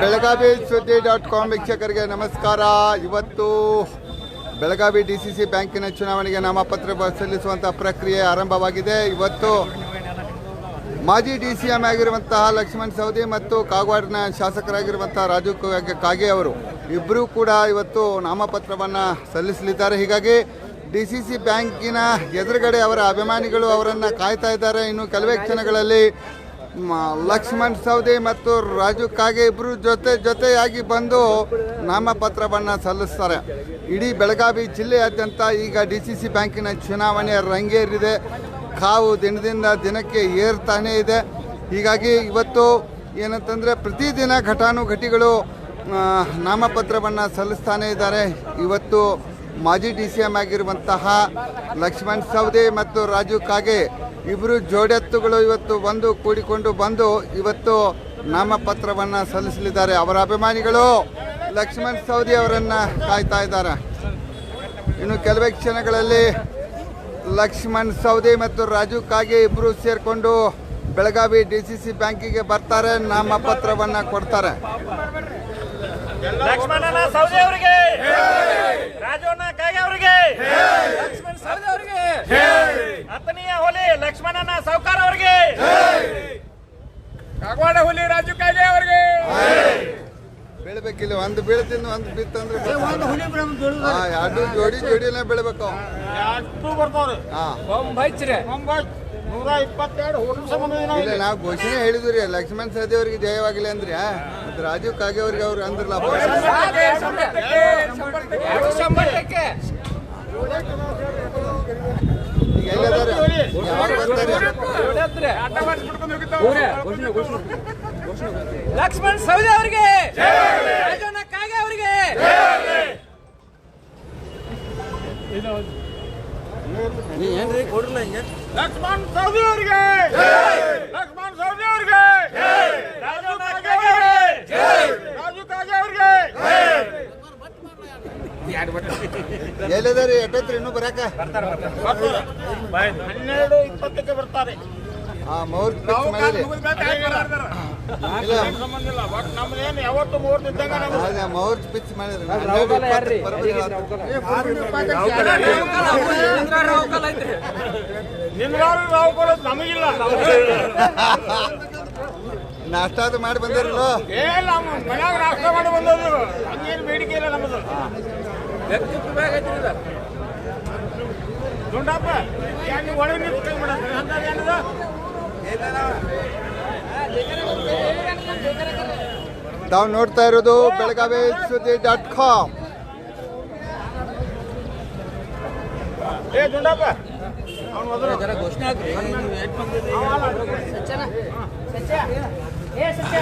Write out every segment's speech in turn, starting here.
ಬೆಳಗಾವಿ ಸುದ್ದಿ dot com ವೀಕ್ಷಕರಿಗೆ ನಮಸ್ಕಾರ. ಇವತ್ತು ಬೆಳಗಾವಿ ಡಿ ಸಿ ಸಿ ಬ್ಯಾಂಕಿನ ಚುನಾವಣೆಗೆ ನಾಮಪತ್ರ ಸಲ್ಲಿಸುವಂಥ ಪ್ರಕ್ರಿಯೆ ಆರಂಭವಾಗಿದೆ. ಇವತ್ತು ಮಾಜಿ ಡಿ ಸಿ ಎಂ ಆಗಿರುವಂತಹ ಲಕ್ಷ್ಮಣ್ ಸವದಿ ಮತ್ತು ಕಾಗವಾಡಿನ ಶಾಸಕರಾಗಿರುವಂತಹ ರಾಜು ಕಾಗೆ ಅವರು ಇಬ್ಬರೂ ಕೂಡ ಇವತ್ತು ನಾಮಪತ್ರವನ್ನು ಸಲ್ಲಿಸಲಿದ್ದಾರೆ. ಹೀಗಾಗಿ ಡಿ ಸಿ ಸಿ ಬ್ಯಾಂಕಿನ ಎದುರುಗಡೆ ಅವರ ಅಭಿಮಾನಿಗಳು ಅವರನ್ನು ಕಾಯ್ತಾ ಇದ್ದಾರೆ. ಇನ್ನು ಕೆಲವೇ ಕ್ಷಣಗಳಲ್ಲಿ ಲಕ್ಷ್ಮಣ್ ಸವದಿ ಮತ್ತು ರಾಜು ಕಾಗೆ ಇಬ್ಬರು ಜೊತೆ ಜೊತೆಯಾಗಿ ಬಂದು ನಾಮಪತ್ರವನ್ನು ಸಲ್ಲಿಸ್ತಾರೆ. ಇಡೀ ಬೆಳಗಾವಿ ಜಿಲ್ಲೆಯಾದ್ಯಂತ ಈಗ ಡಿ ಸಿ ಸಿ ಬ್ಯಾಂಕಿನ ಚುನಾವಣೆ ರಂಗೇರಿದೆ. ಕಾವು ದಿನದಿಂದ ದಿನಕ್ಕೆ ಏರ್ತಾನೇ ಇದೆ. ಹೀಗಾಗಿ ಇವತ್ತು ಏನಂತಂದರೆ ಪ್ರತಿದಿನ ಘಟಾನುಘಟಿಗಳು ನಾಮಪತ್ರವನ್ನು ಸಲ್ಲಿಸ್ತಾನೇ ಇದ್ದಾರೆ. ಇವತ್ತು ಮಾಜಿ ಡಿ ಸಿ ಎಂ ಆಗಿರುವಂತಹ ಲಕ್ಷ್ಮಣ್ ಸವದಿ ಮತ್ತು ರಾಜು ಕಾಗೆ ಇಬ್ಬರು ಜೋಡೆತ್ತುಗಳು ಇವತ್ತು ಬಂದು ಕೂಡಿಕೊಂಡು ಬಂದು ಇವತ್ತು ನಾಮಪತ್ರವನ್ನು ಸಲ್ಲಿಸಲಿದ್ದಾರೆ. ಅವರ ಅಭಿಮಾನಿಗಳು ಲಕ್ಷ್ಮಣ್ ಸೌದಿ ಅವರನ್ನು ಕಾಯ್ತಾ ಇದ್ದಾರೆ. ಇನ್ನು ಕೆಲವೇ ಕ್ಷಣಗಳಲ್ಲಿ ಲಕ್ಷ್ಮಣ್ ಸೌದಿ ಮತ್ತು ರಾಜು ಕಾಗೆ ಇಬ್ಬರು ಸೇರಿಕೊಂಡು ಬೆಳಗಾವಿ ಡಿ ಸಿ ಸಿ ಬ್ಯಾಂಕಿಗೆ ಬರ್ತಾರೆ ನಾಮಪತ್ರವನ್ನು ಕೊಡ್ತಾರೆ. ಲಕ್ಷ್ಮಣನ ಸೌದಿ ಅವರಿಗೆ. ರಾಜವಣ್ಣ ಕಾಗೆ ಅವರಿಗೆ ಲಕ್ಷ್ಮಣ ಸೌದೆ ಅವರಿಗೆ ಹತ್ತನೆಯ ಲಕ್ಷ್ಮಣನ ಸಾವುಕಾರ ಅವರಿಗೆ. ಕಾಗವಾಡ ಹುಲಿ ರಾಜು ಕಾಗೆ ಅವರಿಗೆ. ಬೆಳಿಬೇಕಿಲ್ಲ ಒಂದು ಬೀಳ್ತೀನಿ ಒಂದು ಬಿತ್ತಂದ್ರೆ ಹಾ ಎರಡು ಜೋಡಿ ಜೋಡಿನೇ ಬೆಳಿಬೇಕು. ನೂರ ಇಪ್ಪತ್ತೆರಡು ಇಲ್ಲ ನಾವು ಘೋಷಣೆ ಹೇಳಿದ್ರಿ ರೀ ಲಕ್ಷ್ಮಣ್ ಸವದಿ ಅವರಿಗೆ ಜಯವಾಗಿಲ್ಲ ಅಂದ್ರೆ ಮತ್ತೆ ರಾಜೀವ್ ಕಾಗೆ ಅವ್ರಿಗೆ ಅವ್ರು ಅಂದ್ರಲ್ಲ? ಲಕ್ಷ್ಮಣ್ ಸವದಿ ಅವರಿಗೆ. ರಾಜಣ್ಣ ಕಾಗೆ ಅವರಿಗೆ. ಲಕ್ಷ್ಮಣ್ ಹಿಂಗೆ? ಅವರಿಗೆ ಲಕ್ಷ್ಮಣ್ ಸೌದಿ ಅವರಿಗೆ ರಾಜು ಕಾಗೆ ಅವರಿಗೆ ರಾಜು ಕಾಗೆ ಅವರಿಗೆ ಎಲ್ಲಿದಾರೆ ಎಟ್ಟೈತ್ರಿ ಇನ್ನೂ ಬರಾಕ ಹನ್ನೆರಡು ಇಪ್ಪತ್ತಕ್ಕೆ ಬರ್ತಾರೆ. ಆ ಮುಹೂರ್ತ ನಾವು ಮಾಡಿರಿ ಇಲ್ಲ. ಸಂಬಂಧ ಇಲ್ಲ. ಬಟ್ ನಮ್ದೇನು ಯಾವತ್ತು ಮುಹೂರ್ತ ಇದ್ದಂಗ ಮುಹೂರ್ತ. ನಿನ್ಗಾರು ನಾವು ಕೊಡೋದು ನಮಗಿಲ್ಲ. ನಾಷ್ಟ ಅದು ಮಾಡಿ ಬಂದಿರಲ್ಲ. ಏ ನಮ್ಮ ಮನ್ಯಾಗ ನಾಷ್ಟ ಮಾಡಿ ಬಂದದ್ದು ಹಂಗೇನು ಬೇಡಿಕೆ ಇಲ್ಲ ನಮ್ಮದು ದುಂಡಪ್ಪ ಯಾಕೆ ನೀವು ಕೈ ಏನದ? ತಾವು ನೋಡ್ತಾ ಇರೋದು ಬೆಳಗಾವಿ ಸುದ್ದಿ ಡಾಟ್ ಕಾಮ್. ಏ ದುಂಡಪ್ಪ ಏ ಸತ್ಯ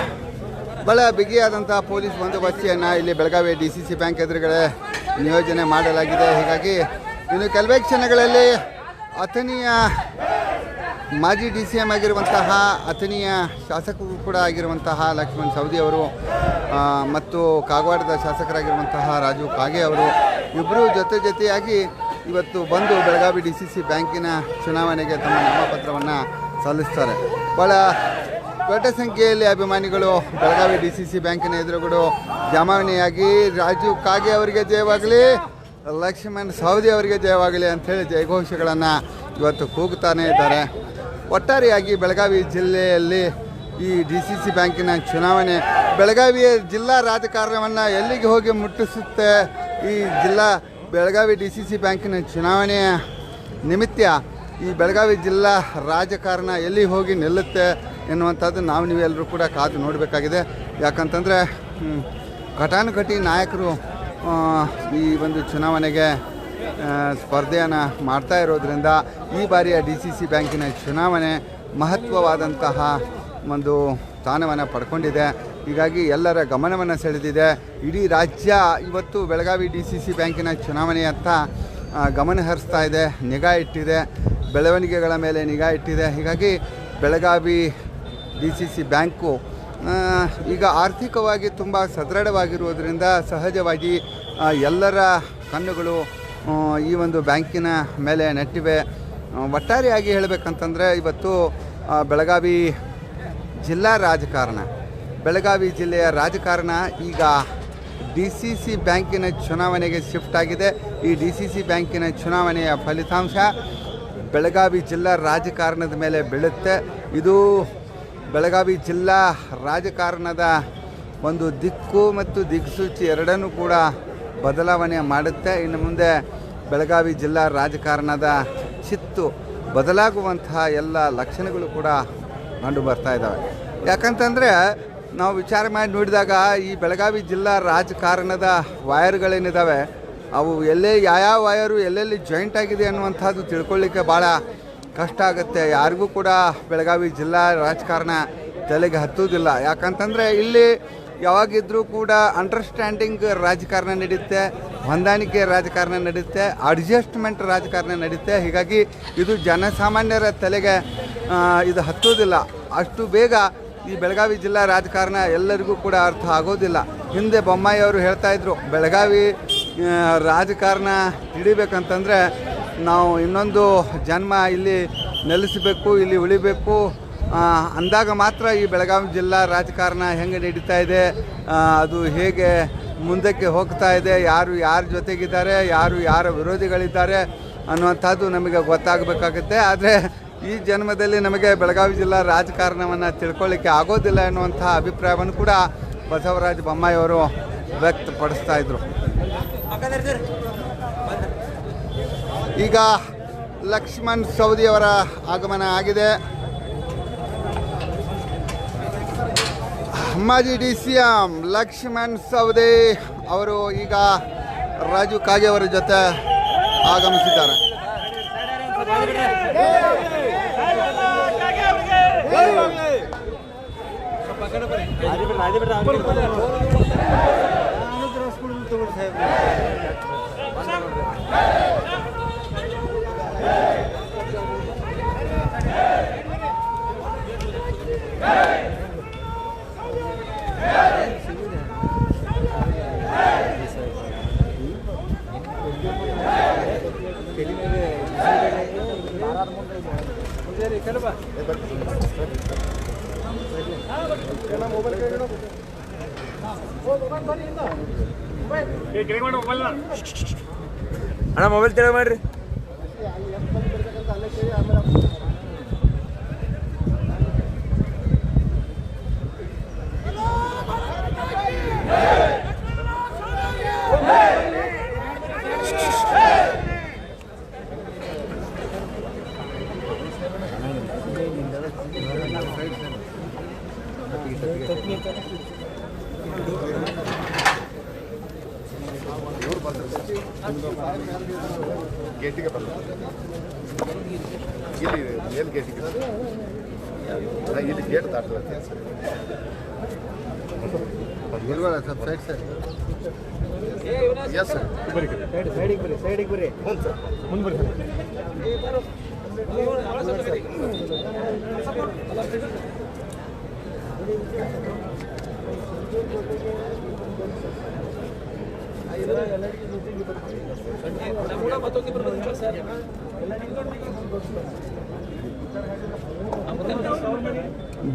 ಬಹಳ ಬಿಗಿಯಾದಂತಹ ಪೊಲೀಸ್ ಬಂದೋಬಸ್ತಿಯನ್ನು ಇಲ್ಲಿ Belagavi D C C bank ಎದುರುಗಡೆ ನಿಯೋಜನೆ ಮಾಡಲಾಗಿದೆ. ಹೀಗಾಗಿ ಇನ್ನು ಕೆಲವೇ ಕ್ಷಣಗಳಲ್ಲಿ ಅಥನಿಯ ಮಾಜಿ ಡಿ ಸಿ ಎಂ ಆಗಿರುವಂತಹ ಅಥನಿಯ ಶಾಸಕರು ಕೂಡ ಆಗಿರುವಂತಹ ಲಕ್ಷ್ಮಣ್ ಸವದಿ ಅವರು ಮತ್ತು ಕಾಗವಾಡದ ಶಾಸಕರಾಗಿರುವಂತಹ ರಾಜು ಕಾಗೆ ಅವರು ಇಬ್ಬರು ಜೊತೆ ಜೊತೆಯಾಗಿ ಇವತ್ತು ಬಂದು ಬೆಳಗಾವಿ ಡಿ ಸಿ ಸಿ ಬ್ಯಾಂಕಿನ ಚುನಾವಣೆಗೆ ತಮ್ಮ ನಾಮಪತ್ರವನ್ನು ಸಲ್ಲಿಸ್ತಾರೆ. ಭಾಳ ದೊಡ್ಡ ಸಂಖ್ಯೆಯಲ್ಲಿ ಅಭಿಮಾನಿಗಳು ಬೆಳಗಾವಿ ಡಿ ಸಿ ಸಿ ಬ್ಯಾಂಕಿನ ಎದುರುಗಳು ಜಮಾವಣೆಯಾಗಿ ರಾಜೀವ್ ಕಾಗೆ ಅವರಿಗೆ ಜಯವಾಗಲಿ. ಲಕ್ಷ್ಮಣ್ ಸೌದಿ ಅವರಿಗೆ ಜಯವಾಗಲಿ ಅಂಥೇಳಿ ಜಯಘೋಷಗಳನ್ನು ಇವತ್ತು ಕೂಗುತ್ತಾನೆ ಇದ್ದಾರೆ. ಒಟ್ಟಾರೆಯಾಗಿ ಬೆಳಗಾವಿ ಜಿಲ್ಲೆಯಲ್ಲಿ ಈ ಡಿ ಸಿ ಸಿ ಬ್ಯಾಂಕಿನ ಚುನಾವಣೆ, ಬೆಳಗಾವಿಯ ಜಿಲ್ಲಾ ರಾಜಕಾರಣವನ್ನು ಎಲ್ಲಿಗೆ ಹೋಗಿ ಮುಟ್ಟಿಸುತ್ತೆ ಈ ಜಿಲ್ಲಾ ಬೆಳಗಾವಿ ಡಿ ಸಿ ಸಿ ಬ್ಯಾಂಕಿನ ಚುನಾವಣೆಯ ನಿಮಿತ್ತ ಈ ಬೆಳಗಾವಿ ಜಿಲ್ಲಾ ರಾಜಕಾರಣ ಎಲ್ಲಿ ಹೋಗಿ ನಿಲ್ಲುತ್ತೆ ಎನ್ನುವಂಥದ್ದು ನಾವು ನೀವೆಲ್ಲರೂ ಕೂಡ ಕಾದು ನೋಡಬೇಕಾಗಿದೆ. ಯಾಕಂತಂದರೆ ಘಟಾನುಘಟಿ ನಾಯಕರು ಈ ಒಂದು ಚುನಾವಣೆಗೆ ಸ್ಪರ್ಧೆಯನ್ನು ಮಾಡ್ತಾ ಇರೋದ್ರಿಂದ ಈ ಬಾರಿಯ ಡಿ ಸಿ ಸಿ ಬ್ಯಾಂಕಿನ ಚುನಾವಣೆ ಮಹತ್ವವಾದಂತಹ ಒಂದು ಸ್ಥಾನವನ್ನು ಪಡ್ಕೊಂಡಿದೆ. ಹೀಗಾಗಿ ಎಲ್ಲರ ಗಮನವನ್ನು ಸೆಳೆದಿದೆ. ಇಡೀ ರಾಜ್ಯ ಇವತ್ತು ಬೆಳಗಾವಿ ಡಿ ಸಿ ಸಿ ಬ್ಯಾಂಕಿನ ಚುನಾವಣೆಯತ್ತ ಗಮನ ಹರಿಸ್ತಾ ಇದೆ, ನಿಗಾ ಇಟ್ಟಿದೆ, ಬೆಳವಣಿಗೆಗಳ ಮೇಲೆ ನಿಗಾ ಇಟ್ಟಿದೆ. ಹೀಗಾಗಿ Belagavi D C C bank ಈಗ ಆರ್ಥಿಕವಾಗಿ ತುಂಬ ಸದೃಢವಾಗಿರುವುದರಿಂದ ಸಹಜವಾಗಿ ಎಲ್ಲರ ಕಣ್ಣುಗಳು ಈ ಒಂದು ಬ್ಯಾಂಕಿನ ಮೇಲೆ ನೆಟ್ಟಿವೆ. ಒಟ್ಟಾರೆಯಾಗಿ ಹೇಳಬೇಕಂತಂದರೆ ಇವತ್ತು ಬೆಳಗಾವಿ ಜಿಲ್ಲಾ ರಾಜಕಾರಣ. ಬೆಳಗಾವಿ ಜಿಲ್ಲೆಯ ರಾಜಕಾರಣ ಈಗ ಡಿ ಸಿ ಸಿ ಬ್ಯಾಂಕಿನ ಚುನಾವಣೆಗೆ ಶಿಫ್ಟ್ ಆಗಿದೆ. ಈ ಡಿ ಸಿ ಸಿ ಬ್ಯಾಂಕಿನ ಚುನಾವಣೆಯ ಫಲಿತಾಂಶ ಬೆಳಗಾವಿ ಜಿಲ್ಲಾ ರಾಜಕಾರಣದ ಮೇಲೆ ಬೀಳುತ್ತೆ. ಇದು ಬೆಳಗಾವಿ ಜಿಲ್ಲಾ ರಾಜಕಾರಣದ ಒಂದು ದಿಕ್ಕು ಮತ್ತು ದಿಕ್ಸೂಚಿ ಎರಡನ್ನೂ ಕೂಡ ಬದಲಾವಣೆ ಮಾಡುತ್ತೆ. ಇನ್ನು ಮುಂದೆ ಬೆಳಗಾವಿ ಜಿಲ್ಲಾ ರಾಜಕಾರಣದ ಚಿತ್ತು ಬದಲಾಗುವಂತಹ ಎಲ್ಲ ಲಕ್ಷಣಗಳು ಕೂಡ ಕಂಡು ಬರ್ತಾ ಇದ್ದಾವೆ. ಯಾಕಂತಂದರೆ ನಾವು ವಿಚಾರ ಮಾಡಿ ನೋಡಿದಾಗ ಈ ಬೆಳಗಾವಿ ಜಿಲ್ಲಾ ರಾಜಕಾರಣದ ವಯರ್ಗಳೇನಿದ್ದಾವೆ ಅವು ಎಲ್ಲೇ, ಯಾವ್ಯಾವ ವಾಯರು ಎಲ್ಲೆಲ್ಲಿ ಜಾಯಿಂಟ್ ಆಗಿದೆ ಅನ್ನುವಂಥದ್ದು ತಿಳ್ಕೊಳ್ಳಿಕ್ಕೆ ಭಾಳ ಕಷ್ಟ ಆಗುತ್ತೆ. ಯಾರಿಗೂ ಕೂಡ ಬೆಳಗಾವಿ ಜಿಲ್ಲಾ ರಾಜಕಾರಣ ತಲೆಗೆ ಹತ್ತುವುದಿಲ್ಲ. ಯಾಕಂತಂದರೆ ಇಲ್ಲಿ ಯಾವಾಗಿದ್ರೂ ಕೂಡ ಅಂಡರ್ಸ್ಟ್ಯಾಂಡಿಂಗ್ ರಾಜಕಾರಣ ನಡೆಯುತ್ತೆ, ಹೊಂದಾಣಿಕೆ ರಾಜಕಾರಣ ನಡೆಯುತ್ತೆ ಅಡ್ಜಸ್ಟ್ಮೆಂಟ್ ರಾಜಕಾರಣ ನಡೆಯುತ್ತೆ. ಹೀಗಾಗಿ ಇದು ಜನಸಾಮಾನ್ಯರ ತಲೆಗೆ ಇದು ಹತ್ತುವುದಿಲ್ಲ. ಅಷ್ಟು ಬೇಗ ಈ ಬೆಳಗಾವಿ ಜಿಲ್ಲಾ ರಾಜಕಾರಣ ಎಲ್ಲರಿಗೂ ಕೂಡ ಅರ್ಥ ಆಗೋದಿಲ್ಲ. ಹಿಂದೆ ಬೊಮ್ಮಾಯಿ ಅವರು ಹೇಳ್ತಾಯಿದ್ರು ಬೆಳಗಾವಿ ರಾಜಕಾರಣ ಹಿಡಿಬೇಕಂತಂದರೆ ನಾವು ಇನ್ನೊಂದು ಜನ್ಮ ಇಲ್ಲಿ ನೆಲೆಸಬೇಕು, ಇಲ್ಲಿ ಉಳಿಬೇಕು. ಅಂದಾಗ ಮಾತ್ರ ಈ ಬೆಳಗಾವಿ ಜಿಲ್ಲಾ ರಾಜಕಾರಣ ಹೆಂಗೆ ನಡೀತಾ ಇದೆ ಅದು ಹೇಗೆ ಮುಂದಕ್ಕೆ ಹೋಗ್ತಾ ಇದೆ, ಯಾರು ಯಾರ ಜೊತೆಗಿದ್ದಾರೆ, ಯಾರು ಯಾರ ವಿರೋಧಿಗಳಿದ್ದಾರೆ ಅನ್ನುವಂಥದ್ದು ನಮಗೆ ಗೊತ್ತಾಗಬೇಕಾಗುತ್ತೆ. ಆದರೆ ಈ ಜನ್ಮದಲ್ಲಿ ನಮಗೆ ಬೆಳಗಾವಿ ಜಿಲ್ಲಾ ರಾಜಕಾರಣವನ್ನು ತಿಳ್ಕೊಳ್ಳಿಕ್ಕೆ ಆಗೋದಿಲ್ಲ ಎನ್ನುವಂಥ ಅಭಿಪ್ರಾಯವನ್ನು ಕೂಡ ಬಸವರಾಜ ಬೊಮ್ಮಾಯಿ ಅವರು ವ್ಯಕ್ತಪಡಿಸ್ತಾ ಇದ್ರು. ಈಗ ಲಕ್ಷ್ಮಣ್ ಸವದಿಯವರ ಆಗಮನ ಆಗಿದೆ. ಮಾಜಿ D C M Laxman Savadi ಅವರು ಈಗ ರಾಜು ಕಾಗೆ ಅವರ ಜೊತೆ ಆಗಮಿಸಿದ್ದಾರೆ. ಅಣ್ಣ ಮೊಬೈಲ್ ತೆಳ ಮಾಡ್ರಿ. ಗೇಟಿಗೆ ಬರಲ್ಲ ಇಲ್ಲಿ ಮೇಲ್ ಗೇಟಿಗೆ ಅಲ್ಲ, ಇಲ್ಲಿ ಗೇಟ್ ದಾಟಲ್ಲ ಇಲ್ವಲ್ಲ ಸ್ವಲ್ಪ ಸೈಡ್ ಸೈಡ್ ಎಸ್ ಸರ್ ಹ್ಞೂ ಸರ್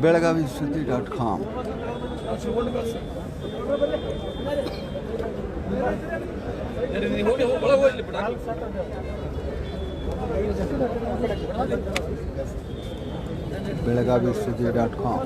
ಬೆಳಗಾವಿ ಸುದ್ದಿ ಡಾಟ್ ಕಾಮ್ ಬೆಳಗಾವಿ ಸುದ್ದಿ ಡಾಟ್ ಕಾಮ್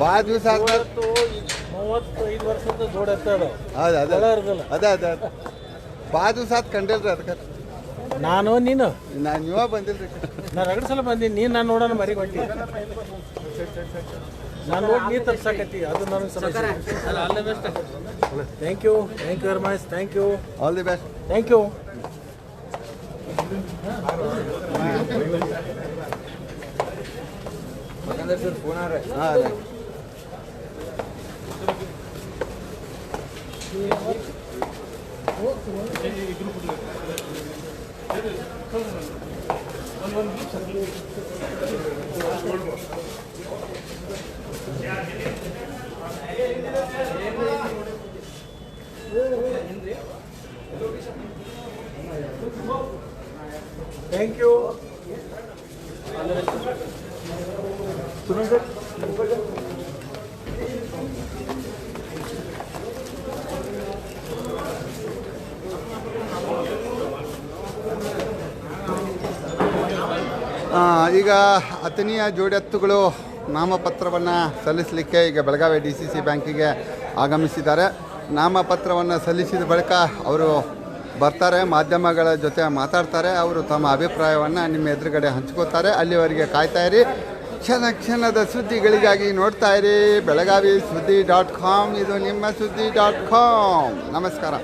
ಭಾಳ ದಿವಸ ಮೂವತ್ತೈದು ವರ್ಷದ ಜೋಡ ಇರ್ತದ ಹೌದು ಅದೇ ಅದ. ಅದ ಅದೇ ಅದೇ. ಭಾಳ ದಿವಸ ಆತ್ ಕಂಡಿಲ್ರಿ ಅದಕ್ಕೆ ನಾನು ನೀನು? ನಾನು ನೀವ ಬಂದಿಲ್ರಿ. ನಾನು ಎರಡು ಸಲ ಬಂದೀನಿ ನೀನು ನಾನು ನೋಡೋಣ ಮರಿ ಹೊಂಟಿ. ನಾನು ನೋಡಿ ನೀ ತರ್ಸಕತ್ತಿ ಅದು ನನಗೆ ಸಮಸ್ಯೆ thank you thank you very much thank you all the best thank you ಹಾಂ ಥ್ಯಾಂಕ್ ಯು ಸುನೀಲ್ ಈಗ ಅತನಿಯ ಜೋಡೆತ್ತುಗಳು ನಾಮಪತ್ರವನ್ನು ಸಲ್ಲಿಸಲಿಕ್ಕೆ ಈಗ ಬೆಳಗಾವಿ ಡಿ ಸಿ ಸಿ ಬ್ಯಾಂಕಿಗೆ ಆಗಮಿಸಿದ್ದಾರೆ. ನಾಮಪತ್ರವನ್ನು ಸಲ್ಲಿಸಿದ ಬಳಿಕ ಅವರು ಬರ್ತಾರೆ, ಮಾಧ್ಯಮಗಳ ಜೊತೆ ಮಾತಾಡ್ತಾರೆ, ಅವರು ತಮ್ಮ ಅಭಿಪ್ರಾಯವನ್ನು ನಿಮ್ಮ ಎದುರುಗಡೆ ಹಂಚ್ಕೋತಾರೆ ಅಲ್ಲಿವರೆಗೆ ಕಾಯ್ತಾ ಇರಿ. ಕ್ಷಣ ಕ್ಷಣದ ಸುದ್ದಿಗಳಿಗಾಗಿ ನೋಡ್ತಾ ಇರಿ. ಬೆಳಗಾವಿ ಸುದ್ದಿ ಡಾಟ್ ಕಾಮ್, ಇದು ನಿಮ್ಮ ಸುದ್ದಿ ಡಾಟ್ ಕಾಮ್. ನಮಸ್ಕಾರ.